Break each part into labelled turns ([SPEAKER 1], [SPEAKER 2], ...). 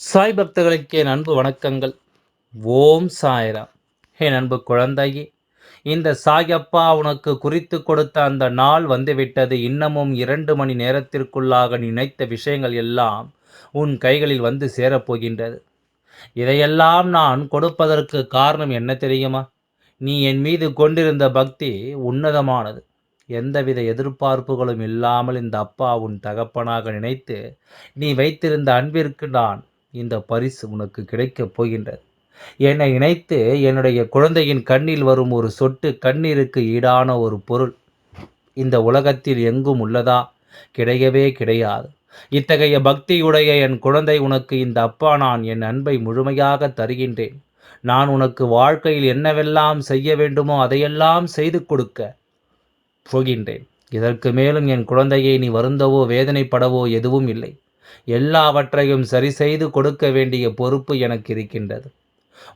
[SPEAKER 1] சாய் பக்தர்களுக்கு என் அன்பு வணக்கங்கள். ஓம் சாய்ராம். என் அன்பு குழந்தையே இந்த சாயப்பா உனக்கு குறித்து கொடுத்த அந்த நாள் வந்துவிட்டது. இன்னமும் இரண்டு மணி நேரத்திற்குள்ளாக நினைத்த விஷயங்கள் எல்லாம் உன் கைகளில் வந்து சேரப்போகின்றது. இதையெல்லாம் நான் கொடுப்பதற்கு காரணம் என்ன தெரியுமா? நீ என் மீது கொண்டிருந்த பக்தி உன்னதமானது. எந்தவித எதிர்பார்ப்புகளும் இல்லாமல் இந்த அப்பா உன் தகப்பனாக நினைத்து நீ வைத்திருந்த அன்பிற்கு நான் இந்த பரிசு உனக்கு கிடைக்கப் போகின்றது. என்னை நினைத்து என்னுடைய குழந்தையின் கண்ணில் வரும் ஒரு சொட்டு கண்ணீருக்கு ஈடான ஒரு பொருள். இந்த உலகத்தில் எங்கும் உள்ளதா? கிடையவே கிடையாது. இத்தகைய பக்தியுடைய என் குழந்தை உனக்கு இந்த அப்பா நான் என் அன்பை முழுமையாக தருகின்றேன். நான் உனக்கு வாழ்க்கையில் என்னவெல்லாம் செய்ய வேண்டுமோ அதையெல்லாம் செய்து கொடுக்க போகின்றேன். இதற்கு மேலும் என் குழந்தையை நீ வருந்தவோ வேதனைப்படவோ எதுவும் இல்லை. எல்லாவற்றையும் சரி செய்து கொடுக்க வேண்டிய பொறுப்பு எனக்கு இருக்கின்றது.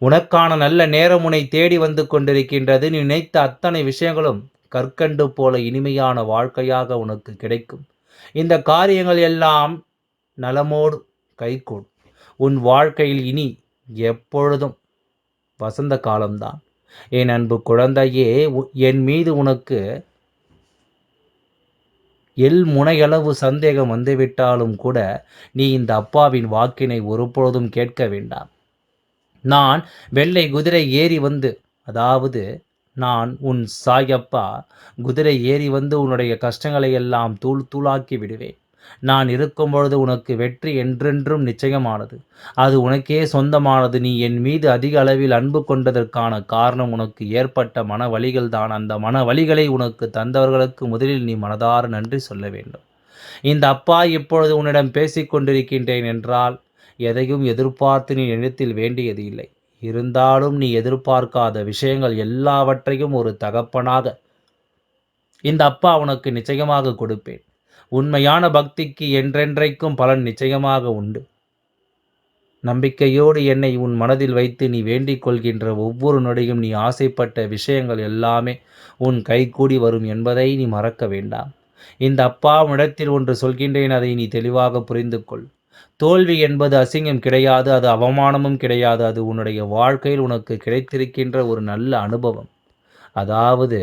[SPEAKER 1] உனக்கான நல்ல நேரம் உன்னை தேடி வந்து கொண்டிருக்கின்றது. நீ நினைத்த அத்தனை விஷயங்களும் கற்கண்டு போல இனிமையான வாழ்க்கையாக உனக்கு கிடைக்கும். இந்த காரியங்கள் எல்லாம் நலமோடு கைகூடும். உன் வாழ்க்கையில் இனி எப்பொழுதும் வசந்த காலம்தான். என் அன்பு குழந்தையே என் மீது உனக்கு எல் முனையளவு சந்தேகம் வந்துவிட்டாலும் கூட நீ இந்த அப்பாவின் வாக்கினை ஒருபொழுதும் கேட்க வேண்டாம். நான் வெள்ளை குதிரை ஏறி வந்து அதாவது நான் உன் சாயப்பா குதிரை ஏறி வந்து உன்னுடைய கஷ்டங்களை எல்லாம் தூள் தூளாக்கி விடுவேன். நான் இருக்கும் பொழுது உனக்கு வெற்றி என்றென்றும் நிச்சயமானது. அது உனக்கே சொந்தமானது. நீ என் மீது அதிக அளவில் அன்பு கொண்டதற்கான காரணம் உனக்கு ஏற்பட்ட மன வழிகள் தான் அந்த மன வழிகளை உனக்கு தந்தவர்களுக்கு முதலில் நீ மனதார நன்றி சொல்ல வேண்டும். இந்த அப்பா இப்பொழுது உன்னிடம் பேசிக் கொண்டிருக்கின்றேன் என்றால் எதையும் எதிர்பார்த்து நீ நினைத்தில் வேண்டியது இல்லை இருந்தாலும் நீ எதிர்பார்க்காத விஷயங்கள் எல்லாவற்றையும் ஒரு தகப்பனாக இந்த அப்பா உனக்கு நிச்சயமாக கொடுப்பேன். உண்மையான பக்திக்கு என்றென்றைக்கும் பலன் நிச்சயமாக உண்டு. நம்பிக்கையோடு என்னை உன் மனதில் வைத்து நீ வேண்டிக் கொள்கின்ற ஒவ்வொரு நொடியும் நீ ஆசைப்பட்ட விஷயங்கள் எல்லாமே உன் கைகூடி வரும் என்பதை நீ மறக்க வேண்டாம். இந்த அப்பாவிடத்தில் ஒன்று சொல்கின்றேன் அதை நீ தெளிவாக புரிந்து கொள் தோல்வி என்பது அசிங்கம் கிடையாது அது அவமானமும் கிடையாது அது உன்னுடைய வாழ்க்கையில் உனக்கு கிடைத்திருக்கின்ற ஒரு நல்ல அனுபவம். அதாவது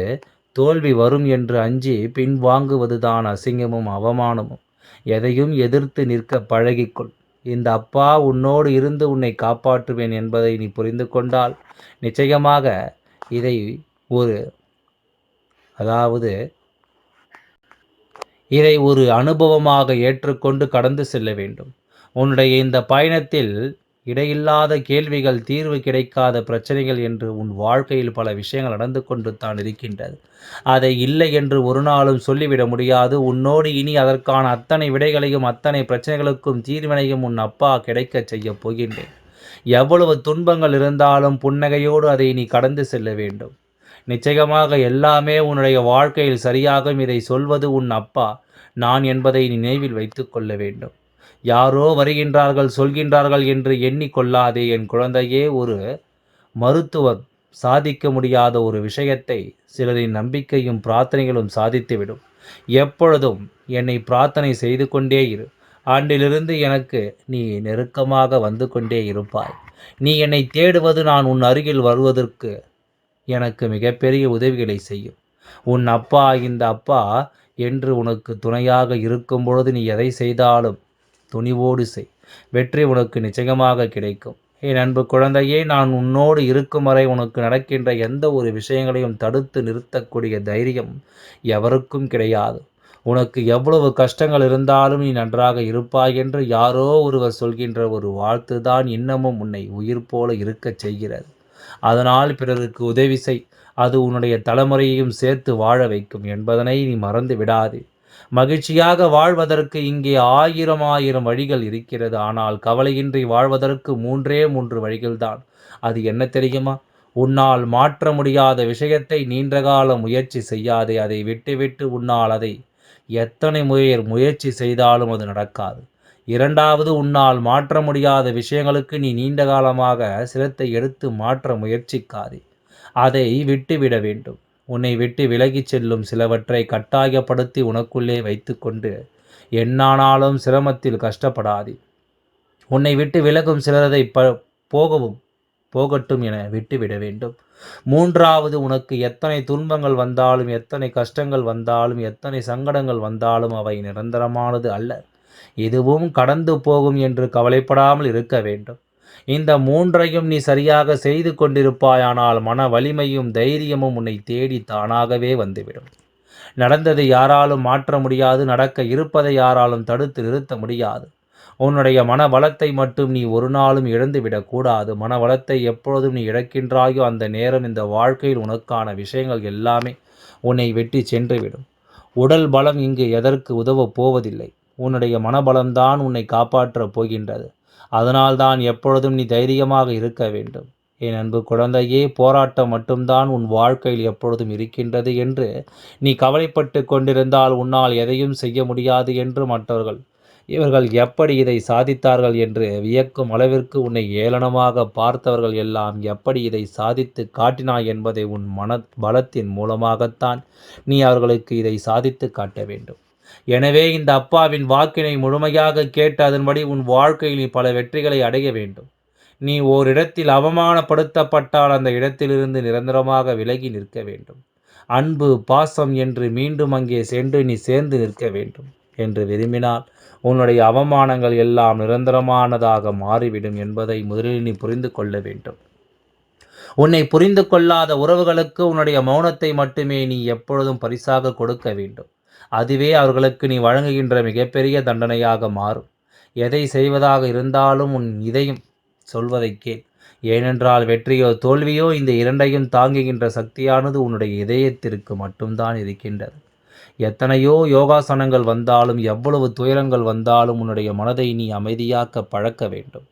[SPEAKER 1] தோல்வி வரும் என்று அஞ்சி பின்வாங்குவதுதான் அசிங்கமும் அவமானமும். எதையும் எதிர்த்து நிற்க பழகிக்கொள். இந்த அப்பா உன்னோடு இருந்து உன்னை காப்பாற்றுவேன் என்பதை நீ புரிந்து கொண்டால் நிச்சயமாக இதை ஒரு அதாவது இதை ஒரு அனுபவமாக ஏற்றுக்கொண்டு கடந்து செல்ல வேண்டும். உன்னுடைய இந்த பயணத்தில் இடையில்லாத கேள்விகள் தீர்வு கிடைக்காத பிரச்சனைகள் என்று உன் வாழ்க்கையில் பல விஷயங்கள் நடந்து கொண்டு தான் இருக்கின்றது. அதை இல்லை என்று ஒரு நாளும் சொல்லிவிட முடியாது. உன்னோடு இனி அதற்கான அத்தனை விடைகளையும் அத்தனை பிரச்சனைகளுக்கும் தீர்வினையும் உன் அப்பா கிடைக்கச் செய்யப் போகின்றேன். எவ்வளவு துன்பங்கள் இருந்தாலும் புன்னகையோடு அதை நீ கடந்து செல்ல வேண்டும். நிச்சயமாக எல்லாமே உன்னுடைய வாழ்க்கையில் சரியாகும். இதை சொல்வது உன் அப்பா. நான் என்பதை நினைவில் வைத்து கொள்ள வேண்டும். யாரோ வருகின்றார்கள் சொல்கின்றார்கள் என்று எண்ணிக்கொள்ளாதே என் குழந்தையே. ஒரு மருத்துவர் சாதிக்க முடியாத ஒரு விஷயத்தை சிலரின் நம்பிக்கையும் பிரார்த்தனைகளும் சாதித்துவிடும். எப்பொழுதும் என்னை பிரார்த்தனை செய்து கொண்டே இரு. ஆண்டிலிருந்து எனக்கு நீ நெருக்கமாக வந்து கொண்டே இருப்பாய். நீ என்னை தேடுவது நான் உன் அருகில் வருவதற்கு எனக்கு மிகப்பெரிய உதவிகளை செய்யும். உன் அப்பா இந்த அப்பா என்று உனக்கு துணையாக இருக்கும் பொழுது நீ எதை செய்தாலும் துணிவோடு செய். வெற்றி உனக்கு நிச்சயமாக கிடைக்கும். என் அன்பு குழந்தையே நான் உன்னோடு இருக்கும் வரை உனக்கு நடக்கின்ற எந்த ஒரு விஷயங்களையும் தடுத்து நிறுத்தக்கூடிய தைரியம் எவருக்கும் கிடையாது. உனக்கு எவ்வளவு கஷ்டங்கள் இருந்தாலும் நீ நன்றாக இருப்பாய் என்று யாரோ ஒருவர் சொல்கின்ற ஒரு வாழ்த்து தான் இன்னமும் உன்னை உயிர் போல இருக்கச் செய்கிறது. அதனால் பிறருக்கு உதவி செய். அது உன்னுடைய தலைமுறையையும் சேர்த்து வாழ வைக்கும் என்பதனை நீ மறந்து விடாதே. மகிழ்ச்சியாக வாழ்வதற்கு இங்கே ஆயிரம் ஆயிரம் வழிகள் இருக்கிறது. ஆனால் கவலையின்றி வாழ்வதற்கு மூன்றே மூன்று வழிகள்தான். அது என்ன தெரியுமா? உன்னால் மாற்ற முடியாத விஷயத்தை நீண்டகால முயற்சி செய்யாதே. அதை விட்டுவிட்டு உன்னால் அதை எத்தனை முயற் முயற்சி செய்தாலும் அது நடக்காது. இரண்டாவது உன்னால் மாற்ற முடியாத விஷயங்களுக்கு நீ நீண்ட காலமாக சிரத்தை எடுத்து மாற்ற முயற்சிக்காதே. அதை விட்டுவிட வேண்டும். உன்னை விட்டு விலகிச் செல்லும் சிலவற்றை கட்டாயப்படுத்தி உனக்குள்ளே வைத்துக்கொண்டு என்னானாலும் சிரமத்தில் கஷ்டப்படாதே. உன்னை விட்டு விலகும் சிலரதை ப போகவும் போகட்டும் என விட்டுவிட வேண்டும். மூன்றாவது உனக்கு எத்தனை துன்பங்கள் வந்தாலும் எத்தனை கஷ்டங்கள் வந்தாலும் எத்தனை சங்கடங்கள் வந்தாலும் அவை நிரந்தரமானது அல்ல. எதுவும் கடந்து போகும் என்று கவலைப்படாமல் இருக்க வேண்டும். இந்த மூன்றையும் நீ சரியாக செய்து கொண்டிருப்பாயானால் மன வலிமையும் தைரியமும் உன்னை தேடி தானாகவே வந்துவிடும். நடந்ததை யாராலும் மாற்ற முடியாது நடக்க இருப்பதை யாராலும் தடுத்து நிறுத்த முடியாது. உன்னுடைய மன வளத்தை மட்டும் நீ ஒரு நாளும் இழந்துவிடக்கூடாது மன வளத்தை எப்பொழுதும் நீ இழக்கின்றாயோ அந்த நேரம் இந்த வாழ்க்கையில் உனக்கான விஷயங்கள் எல்லாமே உன்னை வெட்டி சென்றுவிடும். உடல் பலம் இங்கு எதற்கு உதவப் போவதில்லை. உன்னுடைய மனபலம்தான் உன்னை காப்பாற்றப் போகின்றது. அதனால்தான் எப்பொழுதும் நீ தைரியமாக இருக்க வேண்டும். என் அன்பு குழந்தையே போராட்டம் மட்டும்தான் உன் வாழ்க்கையில் எப்பொழுதும் இருக்கின்றது என்று நீ கவலைப்பட்டு கொண்டிருந்தால் உன்னால் எதையும் செய்ய முடியாது என்று மற்றவர்கள் இவர்கள் எப்படி இதை சாதித்தார்கள் என்று வியக்கும் அளவிற்கு உன்னை ஏளனமாக பார்த்தவர்கள் எல்லாம் எப்படி இதை சாதித்து காட்டினாய் என்பதை உன் மன பலத்தின் மூலமாகத்தான் நீ அவர்களுக்கு இதை சாதித்து காட்ட வேண்டும். எனவே இந்த அப்பாவின் வாக்கினை முழுமையாக கேட்டு அதன்படி உன் வாழ்க்கையில் நீ பல வெற்றிகளை அடைய வேண்டும். நீ ஓரிடத்தில் அவமானப்படுத்தப்பட்டால் அந்த இடத்திலிருந்து நிரந்தரமாக விலகி நிற்க வேண்டும். அன்பு பாசம் என்று மீண்டும் அங்கே சென்று நீ சேர்ந்து நிற்க வேண்டும் என்று விரும்பினால் உன்னுடைய அவமானங்கள் எல்லாம் நிரந்தரமானதாக மாறிவிடும் என்பதை முதலில் நீ புரிந்து கொள்ள வேண்டும். உன்னை புரிந்து கொள்ளாத உறவுகளுக்கு உன்னுடைய மௌனத்தை மட்டுமே நீ எப்பொழுதும் பரிசாக கொடுக்க வேண்டும். அதுவே அவர்களுக்கு நீ வழங்குகின்ற மிகப்பெரிய தண்டனையாக மாறும். எதை செய்வதாக இருந்தாலும் உன் இதையும் சொல்வதை கேள். ஏனென்றால் வெற்றியோ தோல்வியோ இந்த இரண்டையும் தாங்குகின்ற சக்தியானது உன்னுடைய இதயத்திற்கு மட்டும்தான் இருக்கின்றது. எத்தனையோ யோகாசனங்கள் வந்தாலும் எவ்வளவு துயரங்கள் வந்தாலும் உன்னுடைய மனதை நீ அமைதியாக்க பழக்க வேண்டும்.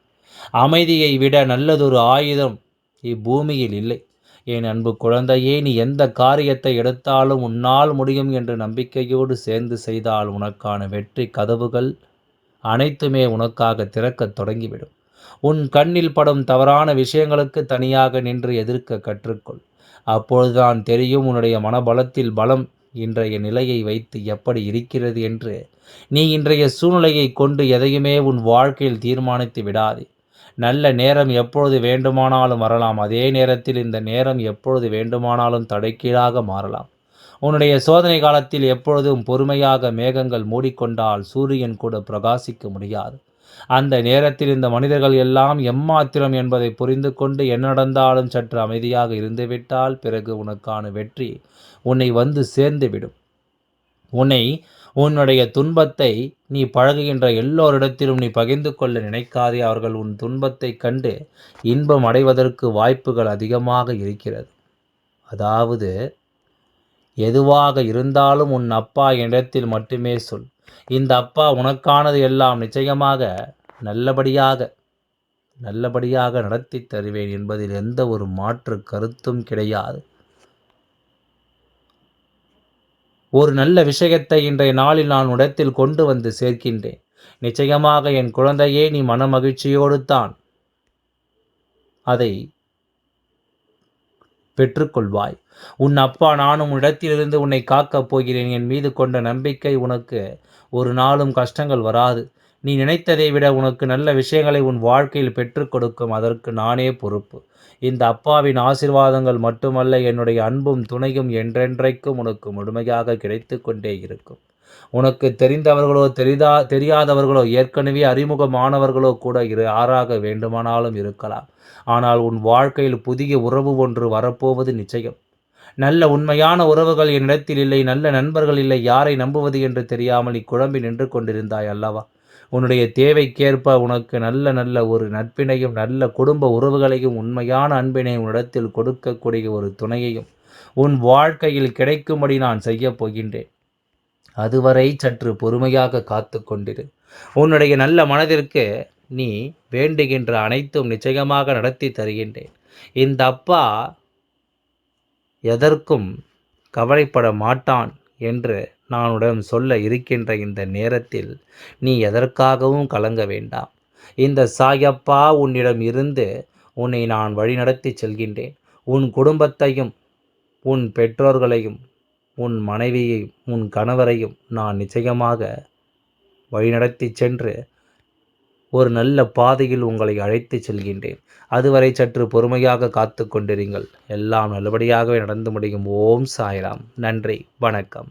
[SPEAKER 1] அமைதியை விட நல்லதொரு ஆயுதம் இப்பூமியில் இல்லை. என் அன்பு குழந்தையே நீ எந்த காரியத்தை எடுத்தாலும் உன்னால் முடியும் என்று நம்பிக்கையோடு சேர்ந்து செய்தால் உனக்கான வெற்றி கதவுகள் அனைத்துமே உனக்காக திறக்கத் தொடங்கிவிடும். உன் கண்ணில் படும் தவறான விஷயங்களுக்கு தனியாக நின்று எதிர்க்க கற்றுக்கொள். அப்பொழுதுதான் தெரியும் உன்னுடைய மனபலத்தில் பலம் இன்றைய நிலையை வைத்து எப்படி இருக்கிறது என்று. நீ இன்றைய சூழ்நிலையை கொண்டு எதையுமே உன் வாழ்க்கையில் தீர்மானித்து விடாதே. நல்ல நேரம் எப்பொழுது வேண்டுமானாலும் வரலாம். அதே நேரத்தில் இந்த நேரம் எப்பொழுது வேண்டுமானாலும் தடைக்கீழாக மாறலாம். உன்னுடைய சோதனை காலத்தில் எப்பொழுதும் பொறுமையாக மேகங்கள் மூடிக்கொண்டால் சூரியன் கூட பிரகாசிக்க முடியாது. அந்த நேரத்தில் இந்த மனிதர்கள் எல்லாம் எம்மாத்திரம் என்பதை புரிந்து கொண்டு என்ன நடந்தாலும் சற்று அமைதியாக இருந்துவிட்டால் பிறகு உனக்கான வெற்றி உன்னை வந்து சேர்ந்துவிடும். உன்னை உன்னுடைய துன்பத்தை நீ பழகுகின்ற எல்லோரிடத்திலும் நீ பகிர்ந்து கொள்ள நினைக்காதே. அவர்கள் உன் துன்பத்தை கண்டு இன்பம் அடைவதற்கு வாய்ப்புகள் அதிகமாக இருக்கிறது. அதாவது எதுவாக இருந்தாலும் உன் அப்பா இடத்தில் மட்டுமே சொல். இந்த அப்பா உனக்கானது எல்லாம் நிச்சயமாக நல்லபடியாக நல்லபடியாக நடத்தி தருவேன் என்பதில் எந்த ஒரு மாற்று கருத்தும் கிடையாது. ஒரு நல்ல விஷயத்தை இன்றைய நாளில் நான் உடத்தில் கொண்டு வந்து சேர்க்கின்றேன். நிச்சயமாக என் குழந்தையே நீ மன மகிழ்ச்சியோடு தான் அதை பெற்றுக்கொள்வாய். உன் அப்பா நானும் இடத்திலிருந்து உன்னை காக்கப் போகிறேன். என் மீது கொண்ட நம்பிக்கை உனக்கு ஒரு நாளும் கஷ்டங்கள் வராது. நீ நினைத்ததை விட உனக்கு நல்ல விஷயங்களை உன் வாழ்க்கையில் பெற்றுக் கொடுக்கும் அதற்கு நானே பொறுப்பு. இந்த அப்பாவின் ஆசிர்வாதங்கள் மட்டுமல்ல என்னுடைய அன்பும் துணையும் என்றென்றைக்கும் உனக்கு முழுமையாக கிடைத்து கொண்டே இருக்கும். உனக்கு தெரிந்தவர்களோ தெரிதா தெரியாதவர்களோ ஏற்கனவே அறிமுகமானவர்களோ கூட இரு ஆறாக வேண்டுமானாலும் இருக்கலாம். ஆனால் உன் வாழ்க்கையில் புதிய உறவு ஒன்று வரப்போவது நிச்சயம். நல்ல உண்மையான உறவுகள் என்னிடத்தில் இல்லை நல்ல நண்பர்கள் இல்லை யாரை நம்புவது என்று தெரியாமல் நீ குழம்பி நின்று கொண்டிருந்தாய் அல்லவா? உன்னுடைய தேவைக்கேற்ப உனக்கு நல்ல நல்ல ஒரு நட்பினையும் நல்ல குடும்ப உறவுகளையும் உண்மையான அன்பினை உன்னிடத்தில் கொடுக்கக்கூடிய ஒரு துணையையும் உன் வாழ்க்கையில் கிடைக்கும்படி நான் செய்யப் போகின்றேன். அதுவரை சற்று பொறுமையாக காத்து கொண்டிரு. உன்னுடைய நல்ல மனதிற்கு நீ வேண்டுகின்ற அனைத்தும் நிச்சயமாக நடத்தி தருகின்றேன். இந்த அப்பா எதற்கும் கவலைப்பட மாட்டான் என்று நான் உடன் சொல்ல இருக்கின்ற இந்த நேரத்தில் நீ எதற்காகவும் கலங்க வேண்டாம். இந்த சாயப்பா உன்னிடம் இருந்து உன்னை நான் வழிநடத்தி செல்கின்றேன். உன் குடும்பத்தையும் உன் பெற்றோர்களையும் உன் மனைவியையும் உன் கணவரையும் நான் நிச்சயமாக வழிநடத்தி சென்று ஒரு நல்ல பாதையில் உங்களை அழைத்து செல்கின்றேன். அதுவரை சற்று பொறுமையாக காத்து கொண்டிருங்கள். எல்லாம் நல்லபடியாகவே நடந்து முடியும். ஓம் சாய்ராம். நன்றி. வணக்கம்.